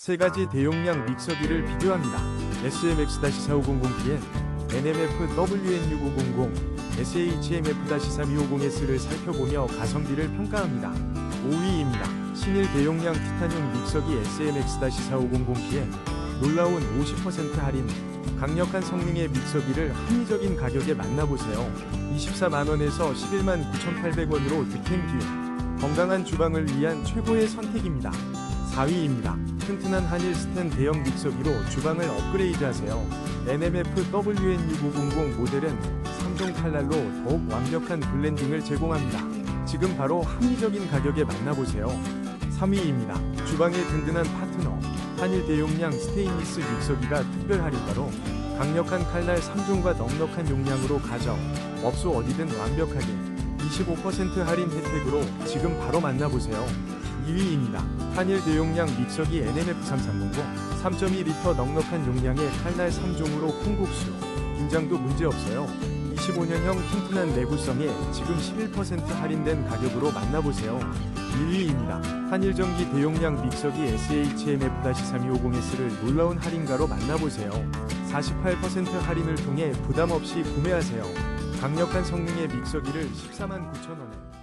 세 가지 대용량 믹서기를 비교합니다. SMX-4500PN, NMF-WN6500, SHMF-3250S를 살펴보며 가성비를 평가합니다. 5위입니다. 신일 대용량 티타늄 믹서기 SMX-4500PN, 놀라운 50% 할인, 강력한 성능의 믹서기를 합리적인 가격에 만나보세요. 24만원에서 11만 9,800원으로 득템 기회. 건강한 주방을 위한 최고의 선택입니다. 4위입니다. 튼튼한 한일 스텐 대형 믹서기로 주방을 업그레이드하세요. NMF-WN6500 모델은 3종 칼날로 더욱 완벽한 블렌딩을 제공합니다. 지금 바로 합리적인 가격에 만나보세요. 3위입니다. 주방의 든든한 파트너 한일 대용량 스테인리스 믹서기가 특별 할인가로 강력한 칼날 3종과 넉넉한 용량으로 가정, 업소 어디든 완벽하게 25% 할인 혜택으로 지금 바로 만나보세요. 2위입니다. 한일 대용량 믹서기 NMF3300 3.2리터 넉넉한 용량의 칼날 3종으로 콩국수 김장도 문제없어요. 25년형 튼튼한 내구성에 지금 11% 할인된 가격으로 만나보세요. 1위입니다. 한일전기 대용량 믹서기 SHMF-3250S를 놀라운 할인가로 만나보세요. 48% 할인을 통해 부담 없이 구매하세요. 강력한 성능의 믹서기를 14만 9천원에